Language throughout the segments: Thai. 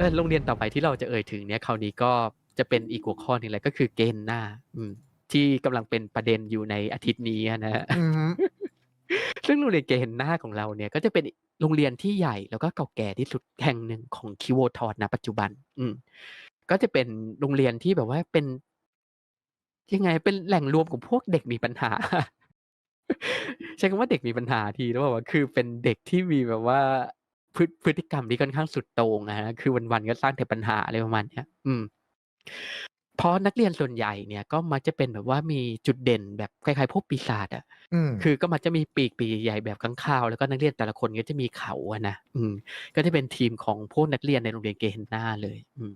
เออโรงเรียนต่อไปที่เราจะเอ่ยถึงเนี่ยคราวนี้ก็จะเป็นอีกหัวข้อหนึ่งเลยก็คือเกณฑ์หน้า อืม ที่กำลังเป็นประเด็นอยู่ในอาทิตย์นี้อะนะฮะอือฮึซึ่งโรงเรียนเกณฑ์หน้าของเราเนี่ย ก็จะเป็นโรงเรียนที่ใหญ่แล้วก็เก่าแก่ที่สุดแห่งหนึ่งของคิโวทอนณปัจจุบัน อืม ก็จะเป็นโรงเรียนที่แบบว่าเป็น ยังไงเป็นแหล่งรวมของพวกเด็กมีปัญหาใช้คำว่าเด็กมีปัญหาทีหรือเปล่าวะคือเป็นเด็กที่มีแบบว่า พฤพฤติกรรมที่ค่อนข้างสุดโต่งอะฮะคือวันๆก็สร้างแต่ปัญหาอะไรประมาณเนี้ยอืมเพราะนักเรียนส่วนใหญ่เนี่ยก็มักจะเป็นแบบว่ามีจุดเด่นแบบคล้ายๆพวกปีศาจอะอืมคือก็มักจะมีปีกปีกใหญ่ๆแบบค้างคาว แล้วก็นักเรียนแต่ละคนก็จะมีเขาอะนะอืม ก็จะเป็นทีมของพวกนักเรียนในโรงเรียนเกณฑ์หน้าเลย อืม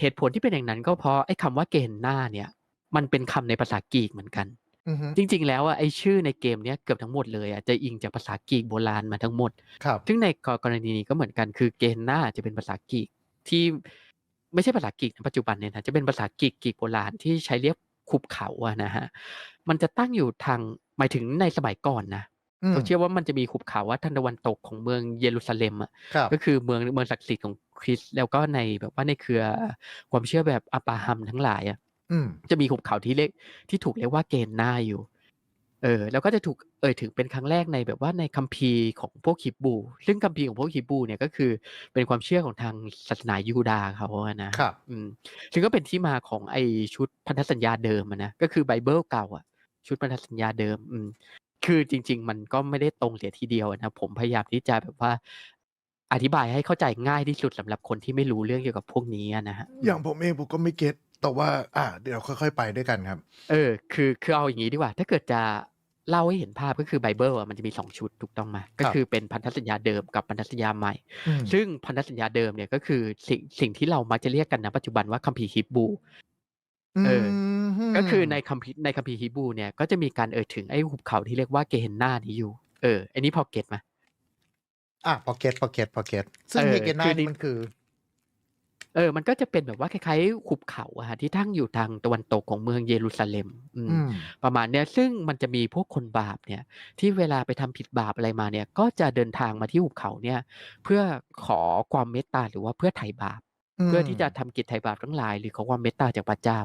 เหตุผลที่เป็นอย่างนั้นก็เพราะไอ้คำว่าเกณฑ์หน้าเนี่ย มันเป็นคำในภาษากรีกเหมือนกัน อือฮึจริง ๆ แล้วอะไอ้ชื่อในเกมเนี้ยเกือบทั้งหมดเลยอะจะอิงจากภาษากรีกโบราณมาทั้งหมด ครับ ซึ่งในกกรณีนี้ก็เหมือนกันคือเกณฑ์หน้าจะเป็นภาษากรีกที่ไม่ใช่ภาษากรีกในปัจจุบันเนี่ยนะจะเป็นภาษากรีกกรีกโบราณที่ใช้เรียกขุบเขาอะนะฮะมันจะตั้งอยู่ทางหมายถึงในสมัยก่อนนะอืมเขาเชื่อว่ามันจะมีขุบเขาว่าทางตะวันตกของเมืองเยรูซาเล็มอะ ครับ ก็คือเมืองเมืองศักดิ์สิทธิ์ของคริสต์แล้วก็ในแบบว่าในเครือความเชื่อแบบอับราฮัมทั้งหลายอะอืม จะมีหุบเขาที่เรียกที่ถูกเรียกว่าเกณฑ์หน้าอยู่ เออ แล้วก็จะถูกเอ่ยถึงเป็นครั้งแรกในแบบว่าในคัมภีร์ของพวกฮิบรูซึ่งคัมภีร์ของพวกฮิบรูเนี่ยก็คือเป็นความเชื่อของทางศาสนายูดาห์เขาอะนะครับอืมซึ่งก็เป็นที่มาของไอชุดพันธสัญญาเดิมอะนะก็คือไบเบิลเก่าอะชุดพันธสัญญาเดิม อืมคือจริง ๆ มันก็ไม่ได้ตรงเสียทีเดียวอะนะผมพยายามที่จะแบบว่าอธิบายให้เข้าใจง่ายที่สุดสำหรับคนที่ไม่รู้เรื่องเกี่ยวกับพวกนี้อะนะฮะอย่างผมเองผมก็ไม่เก็ต แต่ว่า อ่า เดี๋ยวค่อยๆไปด้วยกันครับ เออ คือคือเอาอย่างนี้ดีกว่า ถ้าเกิดจะเล่าให้เห็นภาพก็คือไบเบิลอะมันจะมี2ชุดถูกต้องไหมก็ครับคือเป็นพันธสัญญาเดิมกับพันธสัญญาใหม่อืมซึ่งพันธสัญญาเดิมเนี่ยก็คือสิ่งสิ่งที่เรามักจะเรียกกันณปัจจุบันว่าคัมภีร์ฮิบรูเออมก็คือในคัมภีร์ในคัมภีร์ฮิบรูเนี่ยก็จะมีการเอ่ยถึงไอ้หุบเขาที่เรียกว่าเกเฮนนานี้อยู่ เออ อันนี้พอเก็ตไหมอะพอเก็ตพอเก็ตพอเก็ตซึ่งเออเฮเกนาคือดินี่มันคือ เออ มันก็จะเป็นแบบว่าคล้ายๆหุบเขาอะฮะที่ตั้งอยู่ทางตะวันตกของเมืองเยรูซาเล็มอืมอืมประมาณเนี้ยซึ่งมันจะมีพวกคนบาปเนี่ย ที่เวลาไปทำผิดบาปอะไรมาเนี่ย ก็จะเดินทางมาที่หุบเขาเนี่ย เพื่อขอความเมตตาหรือว่าเพื่อไถ่บาป เพื่อที่จะทำกิจไถ่บาปทั้งหลาย หรือขอความเมตตาจากพระเจ้า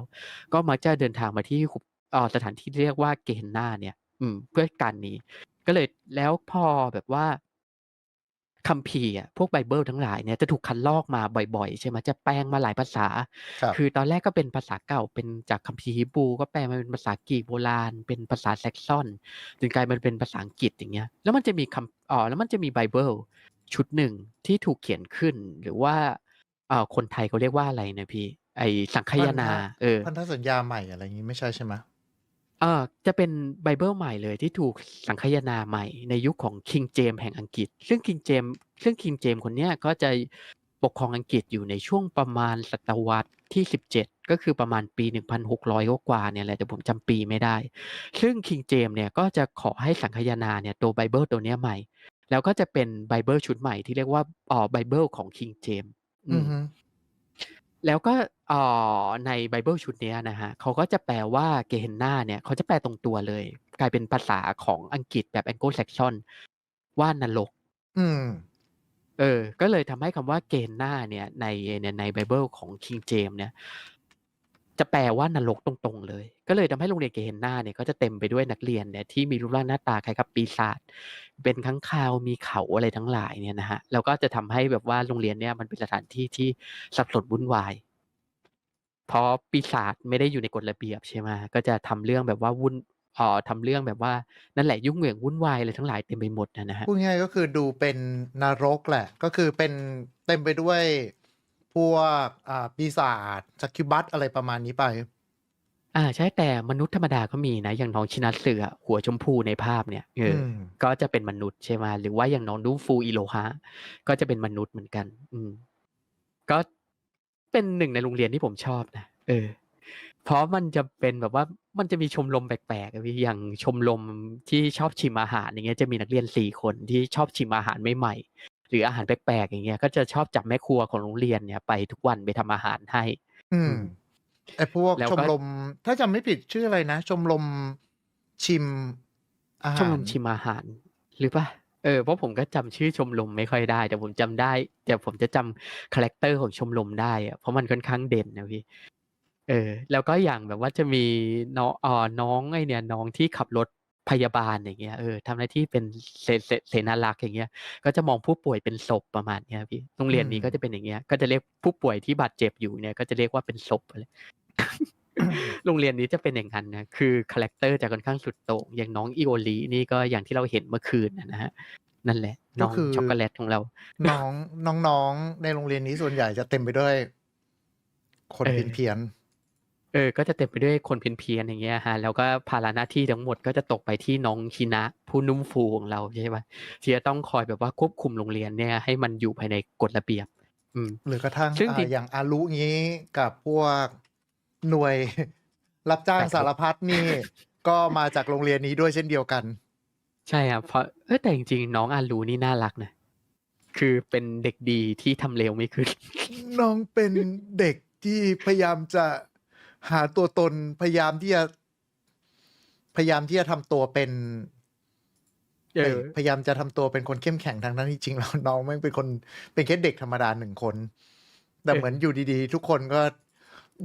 ก็มักจะเดินทางมาที่หุบเอ่อสถานที่ที่เรียกว่าเกเฮนนาเนี่ย อืม เพื่อการนี้ ก็เลยแล้วพอแบบว่า คัมภีร์อะพวกไบเบิลทั้งหลายเนี่ยจะถูกคัดลอกมาบ่อยๆ ใช่ไหมจะแปลงมาหลายภาษา ครับคือตอนแรกก็เป็นภาษาเก่าเป็นจากคัมภีร์ฮีบรูก็แปลมาเป็นภาษากรีกโบราณ เป็นภาษาแซกซอนจนกลายมันเป็นภาษาอังกฤษอย่างเงี้ยแล้วมันจะมีคำอ๋อแล้วมันจะมีไบเบิลชุดหนึ่งที่ถูกเขียนขึ้น หรือว่าเอ่อคนไทยเขาเรียกว่าอะไรนะพี่ ไอสังคายนา เออ พันธสัญญาใหม่อะไรอย่างงี้ไม่ใช่ใช่ไหม เออจะเป็นไบเบิลใหม่เลยที่ถูกสังคายนาใหม่ในยุคของคิงเจมแห่งอังกฤษ ซึ่งคิงเจมซึ่งคิงเจมคนเนี้ยก็จะปกครองอังกฤษอยู่ในช่วงประมาณศตวรรษที่ 17 ก็คือประมาณปี 1,600 กว่าเนี่ยแหละแต่ผมจำปีไม่ได้ ซึ่งคิงเจมเนี่ยก็จะขอให้สังคายนาเนี่ยตัวไบเบิลตัวเนี้ยใหม่ แล้วก็จะเป็นไบเบิลชุดใหม่ที่เรียกว่าอ๋อไบเบิลของคิงเจมอือฮึ แล้วก็เอ่อในไบเบิลชุดเนี้ยนะฮะเขาก็จะแปลว่าเกเฮนนาเนี่ยเขาจะแปลตรงตัวเลย กลายเป็นภาษาของอังกฤษแบบแองโกลแซกซอนว่านรก อืม เออ ก็เลยทำให้คำว่าเกณฑ์หน้าเนี่ยในในในไบเบิลของคิงเจมเนี่ย จะแปลว่านรกตรงๆเลย ก็เลยทำให้โรงเรียนเกณฑ์หน้าเนี่ยก็จะเต็มไปด้วยนักเรียนเนี่ยที่มีรูปร่างหน้าตาคล้ายกับปีศาจเป็นข้างคาวมีเขาอะไรทั้งหลายเนี่ยนะฮะแล้วก็จะทำให้แบบว่าโรงเรียนเนี่ยมันเป็นสถานที่ที่สับสนวุ่นวายเพราะปีศาจไม่ได้อยู่ในกฎระเบียบใช่ไหมก็จะทำเรื่องแบบว่าวุ่นอ่อทำเรื่องแบบว่านั่นแหละยุ่งเหยิงวุ่นวายอะไรทั้งหลายเต็มไปหมดนะฮะพูดง่ายก็คือดูเป็นนรกแหละ ก็คือเป็นเต็มไปด้วย พวกอ่าปีศาจสักคิวบัตอะไรประมาณนี้ไป อ่าใช่แต่มนุษย์ธรรมดาก็มีนะ อย่างน้องชินัสเสือหัวชมพูในภาพเนี่ยเอออม ก็จะเป็นมนุษย์ใช่ไหมหรือว่าอย่างน้องดูฟูอิโลฮะก็จะเป็นมนุษย์เหมือนกัน อืม ก็เป็นหนึ่งในโรงเรียนที่ผมชอบนะเออ เพราะมันจะเป็นแบบว่ามันจะมีชมรมแปลกๆอะพี่อย่างชมรมที่ชอบชิมอาหารอย่างเงี้ยจะมีนักเรียนสี่คนที่ชอบชิมอาหารใหม่ๆ หรืออาหารแปลกๆอย่างเงี้ย ก็จะชอบจับแม่ครัวของโรงเรียนเนี่ยไปทุกวันไปทำอาหารให้ อืมอืมไอพวกแล้วชก็มรม ถ้าจำไม่ผิดชื่ออะไรนะ ชมรมชิมอาชมหารรมชิมอาหาร หรือปะเอเออเพราะผมก็จำชื่อชมรมไม่ค่อยได้ แต่ผมจำได้ แต่ผมจะจำคาแรกเตอร์ของชมรมได้อะเพราะมันค่อนข้างเด่นนะพี่เออ แล้วก็อย่างแบบว่าจะมีน้องอ่าน้องไอ้เนี่ย น้องที่ขับรถ พยาบาลอย่างเงี้ยเออทำหน้าที่เป็นเสเสเสนารักษ์อย่างเงี้ย ก็จะมองผู้ป่วยเป็นศพประมาณเนี้ยพี่โรงอืเรียนนี้ก็มจะเป็นอย่างเงี้ย ก็จะเรียกผู้ป่วยที่บาดเจ็บอยู่เนี่ย ก็จะเรียกว่าเป็นศพไปเลยโรงเรียนนี้จะเป็นอย่างงั้นนะ คือคาแรกเตอร์จะค่อนข้างสุดโต่ง อย่างน้องอิโอรินี่ก็อย่างที่เราเห็นเมื่อคืนอะนะครับนั่นแหละกน็้องคือช็อกโกแลตของเรา น้องน้องๆในโรงเรียนนี้ส่วนใหญ่จะเต็มไปด้วย คนเออเพี้ยน เออ ก็จะเต็มไปด้วยคนเพี้ยนๆอย่างเงี้ยครับแล้วก็ภาระหน้าที่ทั้งหมดก็จะตกไปที่น้องฮินะ ผู้นุ่มฟูของเราใช่เปล่าที่จะต้องคอยแบบว่าควบคุมโรงเรียนเนี่ย ให้มันอยู่ภายในกฎระเบียบ อืมๆหรือกระทั่งซึ่งอ่าจริอย่างอารุงี้กับพวกหน่วยรับจ้างแปดสารรบพัดนี่ ก็มาจากโรงเรียนนี้ด้วยเช่นเดียวกัน ใช่ครับเพราะเอ๊ยแต่จริงๆน้องอารุนี่น่ารักนะคือเป็นเด็กดีที่ทำเลวไม่ขึ้น น้องเป็นเด็กที่พยายามจะ หาตัวตนพยายามที่จะ พยายามที่จะทำตัวเป็นเอเอ๊ยอพยายามจะทำตัวเป็นคนเข้มแข็งทั้งๆที่จริงแล้วน้องแม่งเป็นคนเป็นแค่เด็กธรรมดา1คน แต่เอเหมือนออยู่ดีๆ ทุกคนก็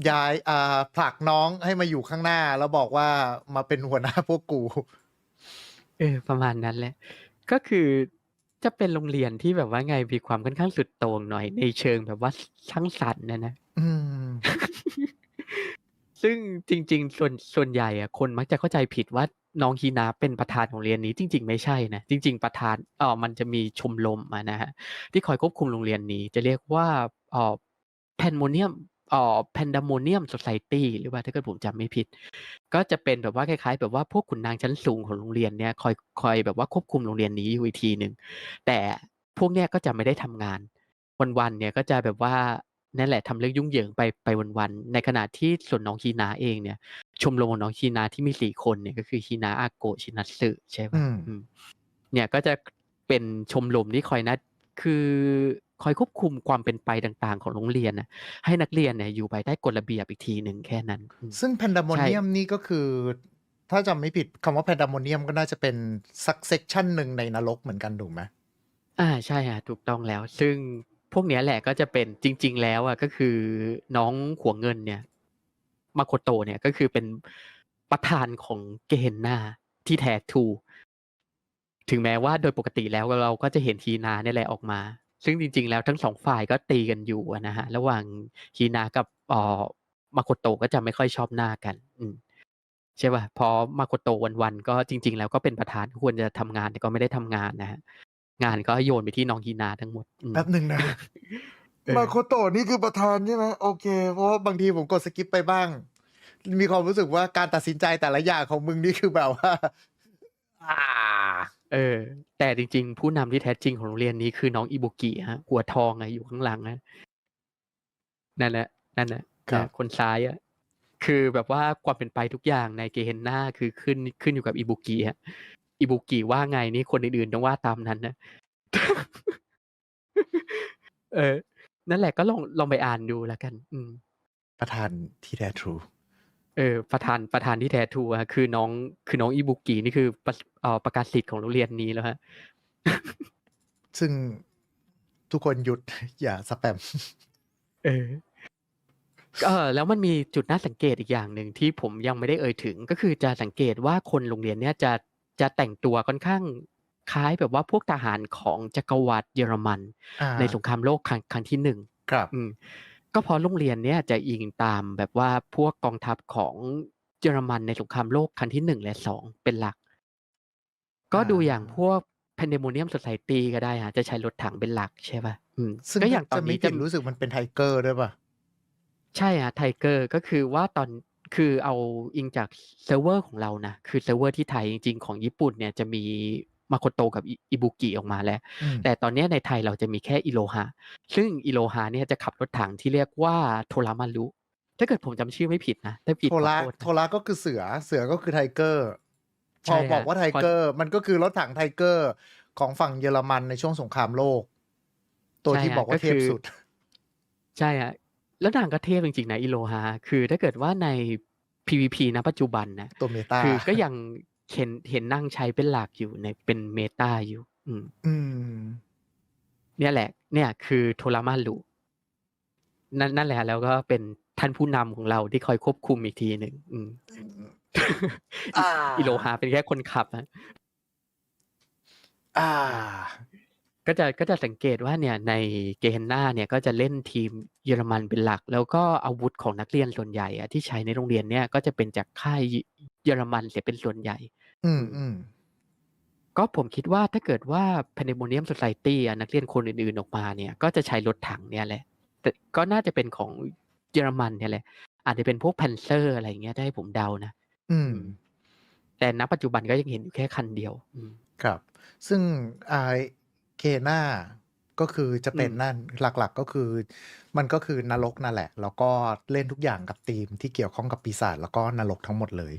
ย้ายอ่าผลักน้องให้มาอยู่ข้างหน้า แล้วบอกว่ามาเป็นหัวหน้าพวกกู เออ ประมาณนั้นแหละ ก็คือจะเป็นโรงเรียนที่แบบว่าไงมีความค่อนข้างสุดโต่งหน่อยในเชิงแบบว่าสสร้างสรรค์อะนะ อืม ซึ่งจริง ๆ ส่วนส่วนใหญ่อะคนมักจะเข้าใจผิดว่าน้องฮินะเป็นประธานของเรียนนี้จริง ๆ ไม่ใช่นะจริง ๆ ประธานเอ่อมันจะมีชมรมอะนะที่คอยควบคุมโรงเรียนนี้ จะเรียกว่าเอ่อ Pandemonium เอ่อ Pandemonium Society หรือว่าถ้าเกิดผมจำไม่ผิด ก็จะเป็นแบบว่าคล้ายๆ แบบว่าพวกขุนนางชั้นสูงของโรงเรียนเนี่ยคอยคอยแบบว่าควบคุมโรงเรียนนี้อยู่อีกทีหนึ่งแต่พวกเนี้ยก็จะไม่ได้ทำงานวันๆเนี่ยก็จะแบบว่า นั่นแหละทำเรื่องยุ่งเหยิงไปไปวันๆในขณะที่ส่วนน้องฮินะเองเนี่ย ชมรมของน้องฮินะที่มี4คนเนี่ยก็คือฮินะอาโกะชินัตสึใช่เปอืล่ามอืมเนี่ยก็จะเป็นชมรมที่คอยนัดคือคอยควบคุมความเป็นไปต่าง ๆ ของโรงเรียนน่ะให้นักเรียนเนี่ยอยู่ภายใต้กฎระเบียบอีกทีหนึ่งแค่นั้นอืมซึ่งใช่ Pandemonium นี่ก็คือ ถ้าจำไม่ผิดคำว่า Pandemonium ก็น่าจะเป็นสักเซกชันหนึ่งในนรกเหมือนกันถูกไหม?อาใช่ครับถูกต้องแล้ว ซึ่ง พวกเนี้ยแหละก็จะเป็นจริง ๆ แล้วอะก็คือน้องหัวเงินเนี่ย Makoto เนี่ยก็คือเป็นประธานของ Gehenna ที่แท้ทู ถึงแม้ว่าโดยปกติแล้วเราก็จะเห็นฮีนาเนี่ยแหละออกมา ซึ่งจริง ๆ แล้วทั้ง2ฝ่ายก็ตีกันอยู่อะนะระหว่างฮีนากับเออ Makoto ก็จะไม่ค่อยชอบหน้ากัน อืมใช่เปล่าเพราะ Makoto วันๆก็จริง ๆ แล้วก็เป็นประธานควรจะทำงานแต่ก็ไม่ได้ทำงานนะครับ งานก็โยนไปที่น้องฮีนาทั้งหมดอืมแป๊บหนึ่งนะเออ Makoto นี่คือประธานใช่ไหม?โอเค เพราะว่าบางทีผมกดสกิปไปบ้าง มีความรู้สึกว่าการตัดสินใจแต่ละอย่างของมึงนี่คือแบบว่าอาเออ แต่จริง ๆ ผู้นำที่แท้จริงของโรงเรียนนี้คือน้องอิบุกิครับหัวทองอะอยู่ข้างหลังอะนั่นแหละนั่นน่ะครันะบคนซ้ายอะคือแบบว่าความเป็นไปทุกอย่างใน Gehenna คือขึ้นขึ้นอยู่กับอิบุกิอะ อิบุกิว่าไงนี่คนอื่นๆต้องว่าตามนั้นนะเออ นั่นแหละก็ลองลองไปอ่านดูแล้วกัน อืม ประธานที่แท้ทรู เออ ประธานประธานที่แท้ทรูอะคือน้องคือน้องอิบุกินี่คือประเอ่อประกาศสิทธิ์ของโรงเรียนนี้แล้วครับซึ่งทุกคนหยุดอย่าสแปม เออเออแล้วมันมีจุดน่าสังเกตอีกอย่างหนึ่งที่ผมยังไม่ได้เอ่ยถึง ก็คือจะสังเกตว่าคนโรงเรียนเนี่ยจะ จะแต่งตัวค่อนข้างคล้ายแบบว่าพวกทหารของจักรวรรดิเยอรมันอาในสงครามโลกครั้งครั้งที่1ครับอืมก็เพราะโรงเรียนเนี่ยจะอิงตามแบบว่าพวกกองทัพของเยอรมันในสงครามโลกครั้งที่1และ2เป็นหลัก ก็อาดูอย่างพวก Pandemonium Society ก็ได้ครับจะใช้รถถังเป็นหลักใช่เปล่าอืมซึ่งก็อถ้าย่างตอจะนไม่นี้ผิจะดรู้สึกมันเป็น Tiger ด้วยเปล่า?ใช่ครับ Tiger ก็คือว่าตอน คือเอาอิงจากเซิร์ฟเวอร์ของเรานะคือเซิร์ฟเวอร์ที่ไทยจริงๆของญี่ปุ่นเนี่ยจะมี Makoto กับอิอิบุกิออกมาแล้วอืมแต่ตอนเนี้ยในไทยเราจะมีแค่ Iroha ซึ่ง Iroha เนี่ยจะขับรถถังที่เรียกว่า Toramaru ถ้าเกิดผมจำชื่อไม่ผิดนะถ้าผิดโทขอระโทษโทนะระก็คือเสือเสือก็คือ Tiger พใช่อคบรัอบกว่าพอ Tiger มันก็คือรถถัง Tiger ของฝั่งเยอรมันในช่วงสงครามโลก ตัวใช่ที่ครับบอกก็ว่าเทคืพอสุด ใช่ครับ แล้วนางก็เทพจริงๆนะ Iroha คือถ้าเกิดว่าใน PVP ณปัจจุบันนะตัว Meta คือก็ยังเห็นเห็นนางใช้เป็นหลักอยู่ในเป็น Meta อยู่ อืม อืม เนี่ยแหละ เนี่ย คือโทรามารุนั่นนั่นแหละ แล้วก็เป็นท่านผู้นำของเราที่คอยควบคุมอีกทีหนึ่งอืมอ่าอิโลฮาเป็นแค่คนขับนะอ่า ก็จะก็จะสังเกตว่าเนี่ยในเกเฮนนาเนี่ยก็จะเล่นทีมเยอรมันเป็นหลัก แล้วก็อาวุธของนักเรียนส่วนใหญ่อะที่ใช้ในโรงเรียนเนี่ยก็จะเป็นจากค่ายเยอรมันเสียเป็นส่วนใหญ่ อืมอืมก็ผมคิดว่าถ้าเกิดว่า Pandemonium Society อะนักเรียนคนอื่นๆออกมาเนี่ย ก็จะใช้รถถังเนี่ยแหละแต่ก็น่าจะเป็นของเยอรมันเนี่ยแหละ อาจจะเป็นพวกแพนเซอร์อะไรอย่างเงี้ยได้ผมเดานะอืม แต่ณปัจจุบันก็ยังเห็นอยู่แค่คันเดียวอืมครับ ซึ่งไอ เคน่าก็คือจะเป็นอืมนั่นหลักๆก็คือ มันก็คือนรกนั่นแหละ แล้วก็เล่นทุกอย่างกับธีมที่เกี่ยวข้องกับปีศาจแล้วก็นรกทั้งหมดเลย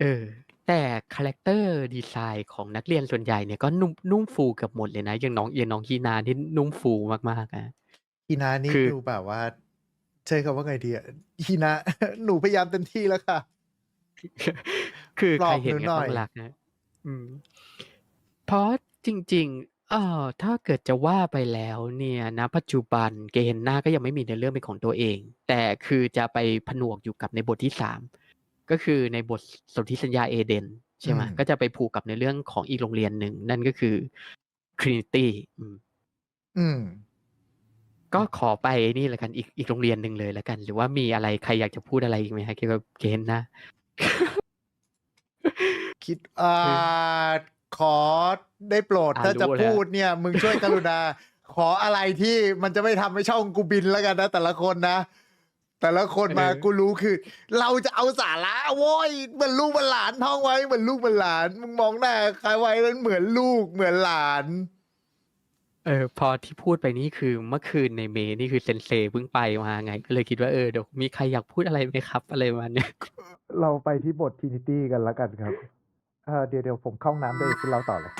เออ แต่คาแรคเตอร์ดีไซน์ของนักเรียนส่วนใหญ่เนี่ยก็นุ่มนุ่มฟูเกับหมดเลยนะอย่างน้องอย่างน้องฮีนาที่นุ่มฟูมากๆอะฮีนานี่คือดูแบบว่าใช้คำว่าไงดีอะฮีนาหนูพยายามเต็มที่แล้วค่ะ คือปลใคอรบเห็นหนูก็หน่ต้ออยงรักนะอืมเพราะจริง ๆ เอ่อ ถ้าเกิดจะว่าไปแล้วเนี่ย ณ ปัจจุบันเกเฮนนาก็ยังไม่มีในอเรื่องเป็นของตัวเอง แต่คือจะไปผนวกอยู่กับในบทที่สามก็คือในบท สนธิสัญญาเอเดน ใช่ไหมอืมก็จะไปผูกกับในเรื่องของอีกโรงเรียนหนึ่ง นั่นก็คือครินิตี้อืม ก็ขอไปนี่ละกัน อีก อีกโรงเรียนหนึ่งเลยละกัน หรือว่ามีอะไร ใครอยากจะพูดอะไรอีกไหมฮะเกี่ยวกับเกเฮนนาคิด อ่า ขอได้โปรดอ่าถ้าจะรู้แล้วพูดเนี่ย มึงช่วยกรุณา ขออะไรที่มันจะไม่ทำให้ช่องกูบินแล้วกันนะ แต่ละคนนะ แต่ละคนมากูรู้คือ เราจะเอาสาระโว้ยเหมือนลูกเหมือนหลานท่องไว้เหมือนลูกเหมือนหลาน มึงมองหน้าใครไว้นั้นเหมือนลูกเหมือนหลานเออพอที่พูดไปนี่คือเมื่อคืนในเมนี่คือเซนเซเพิ่งไปมาไง ก็เลยคิดว่าเออเดี๋ยวมีใครอยากพูดอะไรไหมครับ อะไรประมาณเนี้ยเราไปที่บททีนิตี้กันแล้วกันครับ เออเดี๋ยวเดี๋ยวผมเข้าน้ำได้คุณเล่าต่อเลย